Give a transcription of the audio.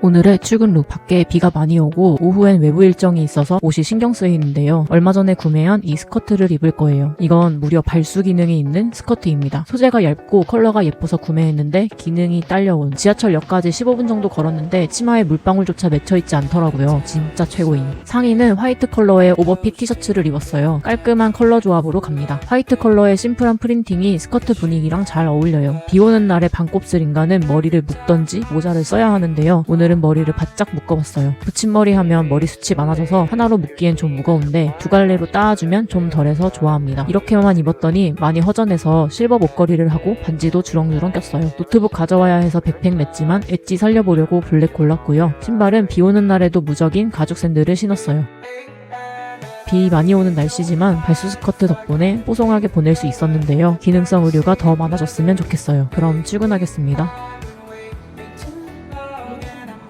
오늘의 출근 룩 밖에 비가 많이 오고 오후엔 외부 일정이 있어서 옷이 신경 쓰이는데요. 얼마 전에 구매한 이 스커트를 입을 거예요. 이건 무려 발수 기능이 있는 스커트입니다. 소재가 얇고 컬러가 예뻐서 구매했는데 기능이 딸려온 지하철역까지 15분 정도 걸었는데 치마에 물방울조차 맺혀있지 않더라고요. 진짜 최고인. 상의는 화이트 컬러의 오버핏 티셔츠를 입었어요. 깔끔한 컬러 조합으로 갑니다. 화이트 컬러의 심플한 프린팅이 스커트 분위기랑 잘 어울려요. 비 오는 날에 반곱슬인가는 머리를 묶던지 모자를 써야 하는데요. 오늘 은 머리를 바짝 묶어봤어요. 붙임머리 하면 머리숱이 많아져서 하나로 묶기엔 좀 무거운데 두 갈래로 따아주면 좀 덜해서 좋아합니다. 이렇게만 입었더니 많이 허전해서 실버 목걸이를 하고 반지도 주렁주렁 꼈어요. 노트북 가져와야 해서 백팩 맸지만 엣지 살려보려고 블랙 골랐고요. 신발은 비 오는 날에도 무적인 가죽 샌들을 신었어요. 비 많이 오는 날씨지만 발수 스커트 덕분에 뽀송하게 보낼 수 있었는데요. 기능성 의류가 더 많아졌으면 좋겠어요. 그럼 출근하겠습니다.